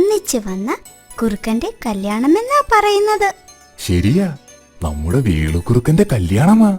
ഒന്നിച്ചു വന്ന കുറുക്കന്റെ കല്യാണമെന്നാ പറയുന്നത്. ശരിയാ. നമ്മുടെ വേളുക്കുറുക്കന്റെ കല്യാണമാ.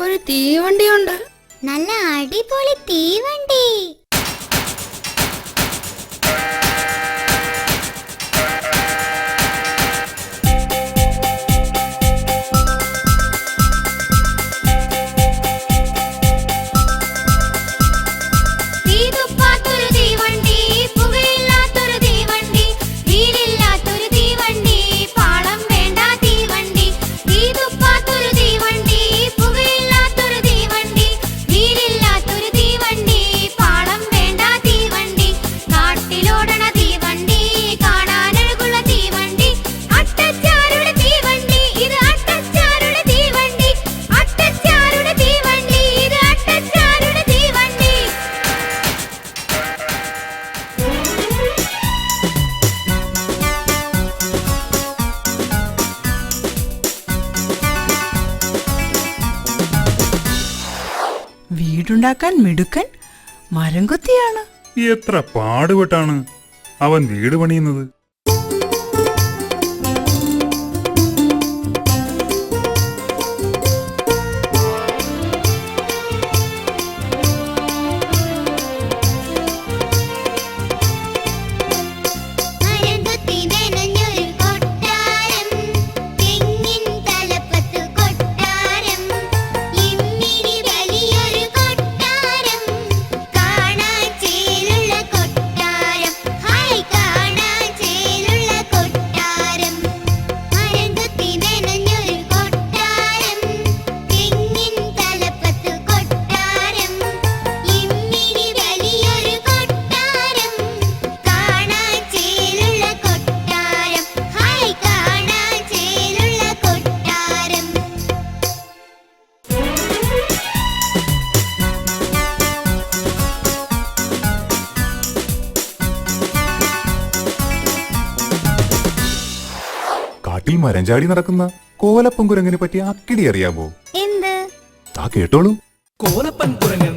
ഒരു തീവണ്ടിയുണ്ട്. നല്ല അടിപൊളി തീവണ്ടി. ഉണ്ടാക്കാൻ മിടുക്കൻ മരം എത്ര പാടുപെട്ടാണ് അവൻ വീട് പണിയുന്നത്? മരം ചാടി നടക്കുന്ന കോലപ്പൻ പറ്റി അക്കിടി അറിയാമോ? എന്ത്? ആ കേട്ടോളൂ. കോലപ്പൻ കുരങ്ങൻ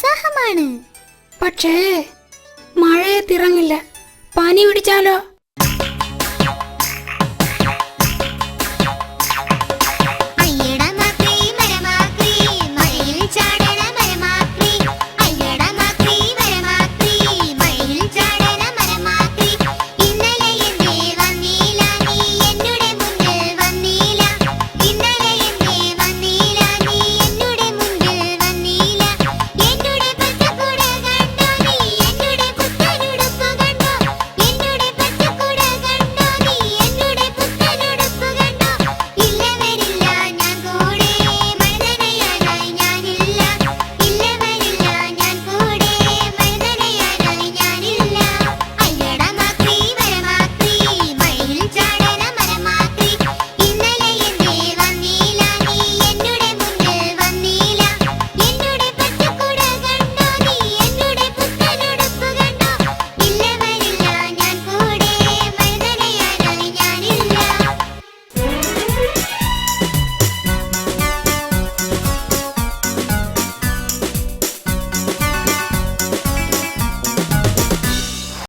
ഉത്സാഹമാണ്. പക്ഷേ മഴയെ തിറങ്ങില്ല പനി പിടിച്ചാലോ?